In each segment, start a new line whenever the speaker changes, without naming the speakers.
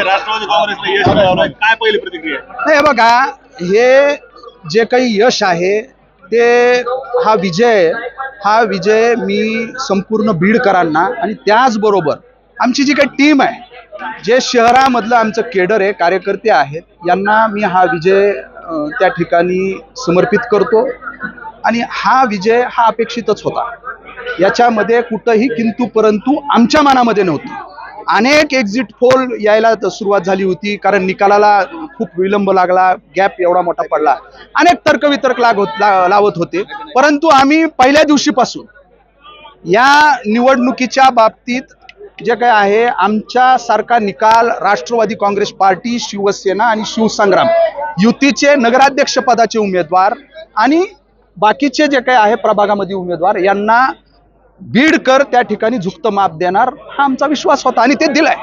राष्ट्रवादी यश काय पहिली प्रतिक्रिया
नाही हे बघा हे जे काही यश आहे ते हा विजय हा विजय मी संपूर्ण बीडकरांना आणि त्याचबरोबर आमची जी काही टीम आहे जे शहरामधलं आमचं केडर आहे कार्यकर्ते आहेत यांना मी हा विजय त्या ठिकाणी समर्पित करतो आणि हा विजय हा अपेक्षितच होता. याच्यामध्ये कुठंही किंतु परंतु आमच्या मनामध्ये नव्हतं. अनेक एक्झिट पोल यायला सुरुवात झाली होती कारण निकालाला खूप विलंब लागला गॅप एवढा मोठा पडला. अनेक तर्कवितर्क लागत लावत होते. परंतु आम्ही पहिल्या दिवशीपासून या निवडणुकीच्या बाबतीत जे काय आहे आमच्या सारखा निकाल राष्ट्रवादी काँग्रेस पार्टी शिवसेना आणि शिवसंग्राम युतीचे नगराध्यक्ष पदाचे उमेदवार आणि बाकीचे जे काही आहे प्रभागामध्ये उमेदवार यांना बीडकर त्या ठिकाणी झुकतं माप देणार हा आमचा विश्वास होता आणि ते दिलाय.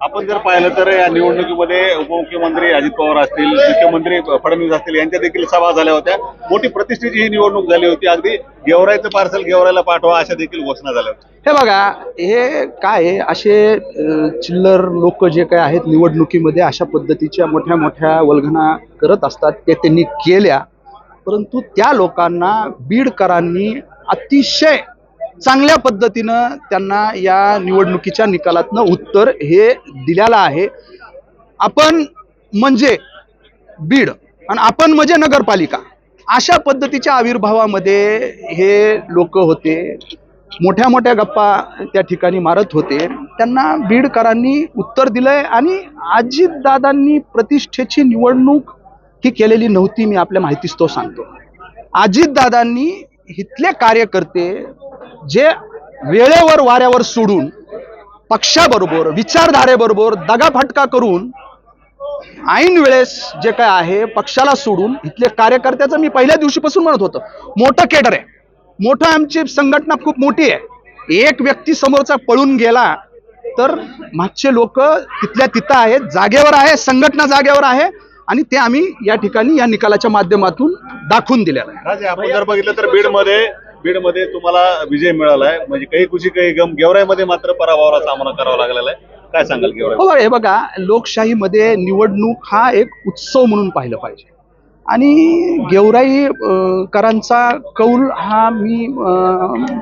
आपण जर पाहिलं तर या निवडणुकीमध्ये उपमुख्यमंत्री अजित पवार असतील मुख्यमंत्री फडणवीस असतील यांच्या देखील सभा झाल्या होत्या. मोठी प्रतिष्ठेची ही निवडणूक झाली होती. अगदी गेवरायचं पार्सल गेवरायला पाठवा अशा देखील घोषणा झाल्या होत्या.
हे बघा हे काय असे चिल्लर लोक जे काय आहेत निवडणुकीमध्ये अशा पद्धतीच्या मोठ्या मोठ्या वल्गना करत असतात ते त्यांनी केल्या. परंतु त्या लोकांना बीडकरांनी अतिशय चांगल्या पद्धतीनं त्यांना या निवडणुकीच्या निकालातनं उत्तर हे दिलेलं आहे. आपण म्हणजे बीड आणि आपण म्हणजे नगरपालिका अशा पद्धतीच्या आविर्भावामध्ये हे लोक होते. मोठ्या मोठ्या गप्पा त्या ठिकाणी मारत होते. त्यांना बीडकरांनी उत्तर दिलंय आणि अजितदादांनी प्रतिष्ठेची निवडणूक ही केलेली नव्हती मी आपल्या माहितीस तो सांगतो. अजितदादांनी इथले कार्यकर्ते जे वेळेवर वाऱ्यावर सोडून पक्षाबरोबर विचारधारेबरोबर दगाफटका करून ऐन वेळेस जे काय आहे पक्षाला सोडून इथले कार्यकर्त्याचं मी पहिल्या दिवशीपासून म्हणत होतो. मोठं केडर आहे. मोठं आमची संघटना खूप मोठी आहे. एक व्यक्ती समोरचा पळून गेला तर मागचे लोक तिथल्या तिथं आहेत जागेवर आहे संघटना जागेवर आहे आणि ते आम्ही या ठिकाणी या निकालाच्या माध्यमातून दाखवून दिलेलं आहे.
आपण जर बघितलं तर बीडमध्ये बीडमध्ये तुम्हाला विजय मिळालाय. म्हणजे काही खुशी काही गम गेवराईमध्ये मात्र पराभवाला सामना करावा लागलेला आहे. काय सांगाल गेवराई?
हो, हे बघा लोकशाहीमध्ये निवडणूक हा एक उत्सव म्हणून पाहिलं पाहिजे. आणि गेवराई करांचा कौल हा मी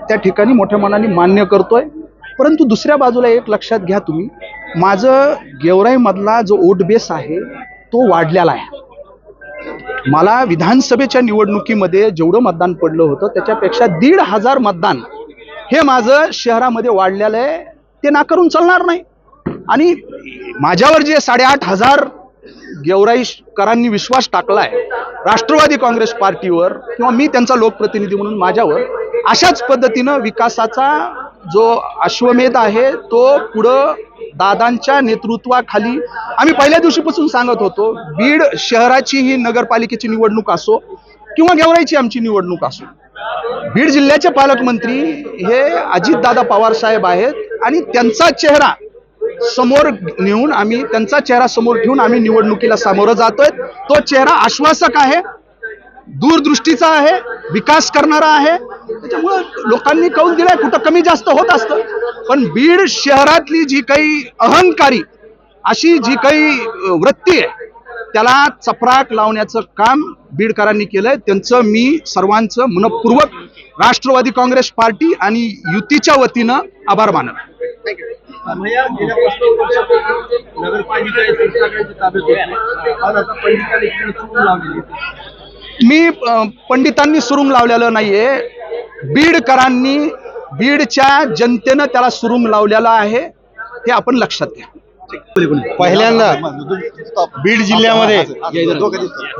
त्या ठिकाणी मोठ्या मनाने मान्य करतोय. परंतु दुसऱ्या बाजूला एक लक्षात घ्या तुम्ही. माझं गेवराईमधला जो ओट बेस आहे तो वाढलेला आहे. मला विधानसभेच्या निवडणुकीमध्ये जेवढं मतदान पडलं होतं त्याच्यापेक्षा दीड हजार मतदान हे माझं शहरामध्ये वाढलेलं आहे ते नाकारून चालणार नाही. आणि माझ्यावर जे साडेआठ हजार गेवराईकरांनी विश्वास टाकलाय राष्ट्रवादी काँग्रेस पार्टीवर किंवा मी त्यांचा लोकप्रतिनिधी म्हणून माझ्यावर अशाच पद्धतीनं विकासाचा जो अश्वमेध आहे तो पुढं दादांच्या नेतृत्वाखाली आम्ही पहिल्या दिवशीपासून सांगत होतो बीड शहराची ही नगरपालिकेची निवडणूक असो किंवा गेवराईची आमची निवडणूक असो. बीड जिल्ह्याचे पालकमंत्री हे अजितदादा पवार साहेब आहेत आणि त्यांचा चेहरा समोर नेऊन आम्ही त्यांचा चेहरा समोर ठेवून आम्ही निवडणुकीला सामोरं जातोय. तो चेहरा आश्वासक आहे दूरदृष्टीचा आहे विकास करणारा आहे. त्याच्यामुळं लोकांनी कौल दिलाय कुठं कमी जास्त होत असतं. पण बीड शहरातली जी काही अहंकारी अशी जी काही वृत्ती आहे त्याला चपराक लावण्याचं काम बीडकरांनी केलंय. त्यांचं मी सर्वांचं मनपूर्वक राष्ट्रवादी काँग्रेस पार्टी आणि युतीच्या वतीनं आभार मानत. मी पंडितांनी सुरुंग लावलेलं नाहीये. बीडकरांनी बीडच्या जनतेनं त्याला सुरूम लावलेला आहे हे आपण लक्षात घ्या.
पहिल्यांदा बीड जिल्ह्यामध्ये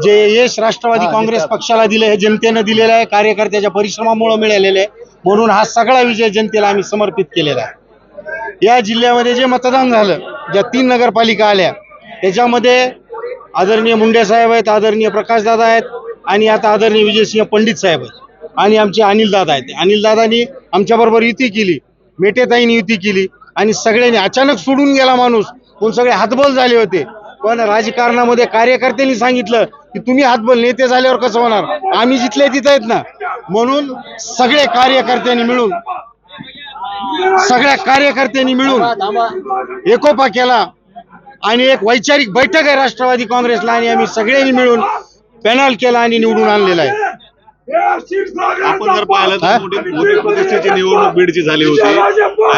जे यश राष्ट्रवादी काँग्रेस पक्षाला दिले हे जनतेनं दिलेलं आहे कार्यकर्त्याच्या परिश्रमामुळे मिळालेले आहे. म्हणून हा सगळा विजय जनतेला आम्ही समर्पित केलेला आहे. या जिल्ह्यामध्ये जे मतदान झालं ज्या तीन नगरपालिका आल्या त्याच्यामध्ये आदरणीय मुंडे साहेब आहेत आदरणीय प्रकाशदादा आहेत आणि आता आदरणीय विजयसिंह पंडित साहेब आहेत. आणि आमचे अनिल दादा आहेत. अनिलदादानी आमच्याबरोबर युती केली मेटेताईंनी युती केली आणि सगळ्यांनी अचानक सोडून गेला माणूस. पण सगळे हातबल झाले होते. पण राजकारणामध्ये कार्यकर्त्यांनी सांगितलं की तुम्ही हातबल नेते झाल्यावर कसं होणार? आम्ही जिथले तिथं आहेत ना. म्हणून सगळे कार्यकर्त्यांनी मिळून सगळ्या कार्यकर्त्यांनी मिळून एकोपा केला आणि एक वैचारिक बैठक आहे राष्ट्रवादी काँग्रेसला आणि आम्ही सगळ्यांनी मिळून पॅनल केला आणि निवडून आणलेला आहे.
आपण जर पाहिलं? तर मोठी मोठी प्रतिष्ठेची निवडणूक बीडची झाली होती.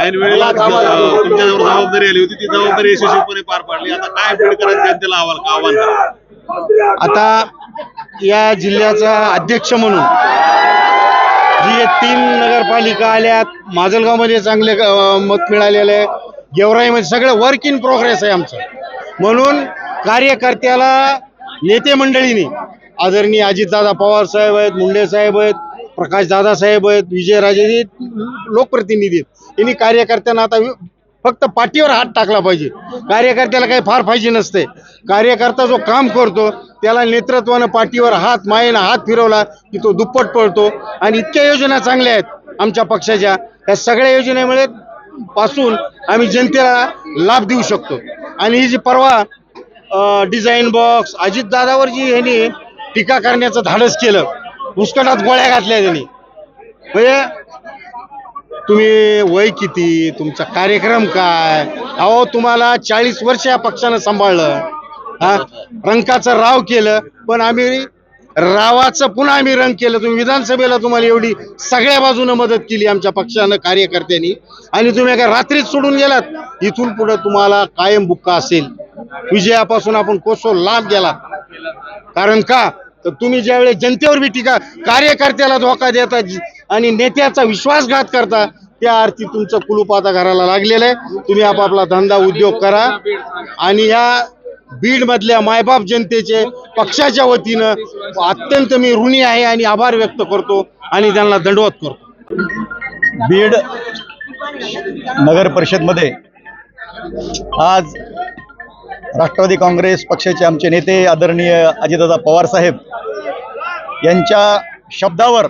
ऐन वेळेला अं, तुमच्यावर जबाबदारी आली होती. ती जबाबदारी यशस्वीपणे पार पाडली. आता काय बीडकरांनी जनतेला आव्हान आव्हान? करा
आता या जिल्ह्याचा अध्यक्ष म्हणून जी तीन नगरपालिका आल्यात माजलगावमध्ये चांगले मत मिळालेले आहे. गेवराईमध्ये सगळं वर्क इन प्रोग्रेस आहे आमचं. म्हणून कार्यकर्त्याला नेते मंडळींनी आदरणीय अजितदादा पवार साहेब आहेत मुंडे साहेब आहेत प्रकाश दादा साहेब आहेत विजयराजे लोकप्रतिनिधी आहेत. यांनी कार्यकर्त्यांना आता फक्त पाठीवर हात टाकला पाहिजे. कार्यकर्त्याला काही फार पाहिजे नसते. कार्यकर्ता जो काम करतो त्याला नेतृत्वानं पाठीवर हात मायेनं हात फिरवला की तो दुप्पट पळतो. आणि इतक्या योजना चांगल्या आहेत आमच्या पक्षाच्या. या सगळ्या योजनेमुळे पासून आम्ही जनतेला लाभ देऊ शकतो. आणि ही जी परवा डिझाईन बॉक्स अजितदादावर जी ह्यांनी टीका करण्याचं धाडस केलं. उसकटात गोळ्या घातल्या त्यांनी. म्हणजे तुम्ही वय किती? तुमचा कार्यक्रम काय? अहो तुम्हाला चाळीस वर्ष या पक्षानं सांभाळलं. हा? रंकाचं राव केलं. पण आम्ही रावाचं पुन्हा आम्ही रंग केलं. तुम्ही विधानसभेला तुम्हाला एवढी सगळ्या बाजूनं मदत केली आमच्या पक्षानं कार्यकर्त्यांनी. आणि तुम्ही एका रात्रीच सोडून गेलात. इथून पुढे तुम्हाला कायम बुक्का असेल. विजयापासून आपण कोसो लांब गेला. कारण का? तर तुम्ही ज्यावेळेस जनतेवर बी टीका कार्यकर्त्याला धोका देता आणि नेत्याचा विश्वासघात करता त्या अर्थी तुमचं कुलूप आता घराला लागलेलं आहे. तुम्ही आपापला धंदा उद्योग करा. आणि या बीड मधल्या मायबाप जनतेचे पक्षाच्या वतीनं अत्यंत मी ऋणी आहे आणि आभार व्यक्त करतो आणि त्यांना दंडवत करतो.
बीड नगर परिषदमध्ये आज राष्ट्रवादी काँग्रेस पक्षाचे आमचे नेते आदरणीय अजितदादा पवार साहेब यांच्या शब्दावर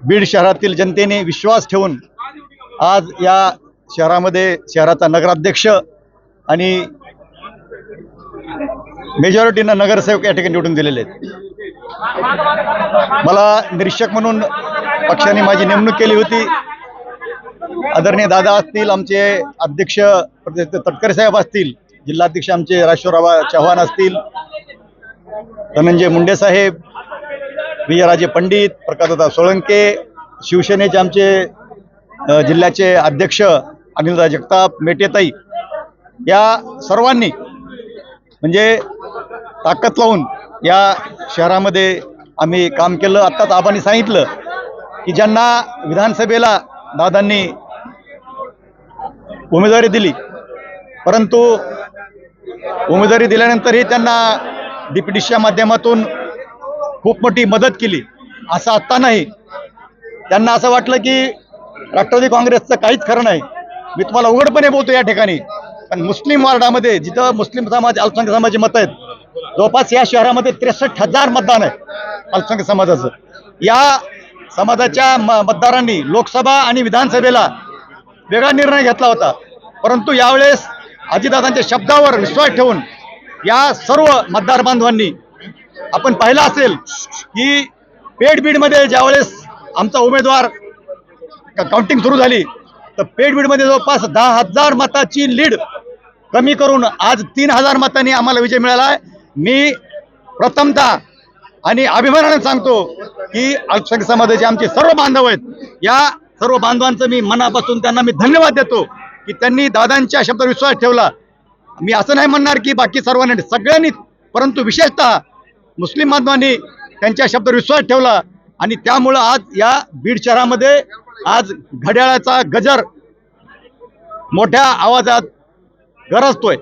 बीड शहरातील जनतेने विश्वास ठेवून आज या शहरामध्ये शहराचा नगराध्यक्ष आणि मेजॉरिटीनं नगरसेवक या ठिकाणी निवडून दिलेले आहेत. मला निरीक्षक म्हणून पक्षाने माझी नेमणूक केली होती. आदरणीय दादा असतील आमचे अध्यक्ष तटकरे साहेब असतील जिल्हाध्यक्ष आमचे राजेश्वरराव चव्हाण असतील धनंजय मुंडे साहेब विजयराजे पंडित प्रकाशदादा सोळंके शिवसेनेचे आमचे जिल्ह्याचे अध्यक्ष अनिलदा जगताप मेटेताई या सर्वांनी म्हणजे ताकद लावून या शहरामध्ये आम्ही काम केलं. आत्ताच आबांनी सांगितलं की ज्यांना विधानसभेला दादांनी उमेदवारी दिली परंतु उमेदवारी दिल्यानंतरही त्यांना डीपीडीसीच्या माध्यमातून खूप मोठी मदत केली. असं आत्ता नाही. त्यांना असं वाटलं की राष्ट्रवादी काँग्रेसचं काहीच खरं नाही. मी तुम्हाला उघडपणे बोलतो या ठिकाणी. पण मुस्लिम वार्डामध्ये जिथं मुस्लिम समाज अल्पसंख्य समाजाची मतं आहेत जवळपास या शहरामध्ये त्रेसष्ट हजार मतदान आहे अल्पसंख्य समाजाचं. या समाजाच्या म मतदारांनी लोकसभा आणि विधानसभेला वेगळा निर्णय घेतला होता. परंतु यावेळेस अजितदादांच्या शब्दावर विश्वास ठेवून या सर्व मतदार बांधवांनी आपण पाहिलं असेल की पेठबीडमध्ये ज्यावेळेस आमचा उमेदवार काउंटिंग सुरू झाली तर पेठबीडमध्ये जवळपास दहा हजार मताची लीड कमी करून आज तीन हजार मतांनी आम्हाला विजय मिळाला आहे. मी प्रथमतः आणि अभिमानाने सांगतो की अल्पसंख्याक समाजाचे आमचे सर्व बांधव आहेत. या सर्व बांधवांचं मी मनापासून त्यांना मी धन्यवाद देतो की त्यांनी दादांच्या शब्दावर विश्वास ठेवला. मी असं नाही म्हणणार की बाकी सर्वांनी सगळ्यांनी परंतु विशेषतः मुस्लिम बांधवांनी त्यांच्या शब्दावर विश्वास ठेवला आणि त्यामुळं आज या बीड शहरामध्ये आज घड्याळाचा गजर मोठ्या आवाजात गरजतोय.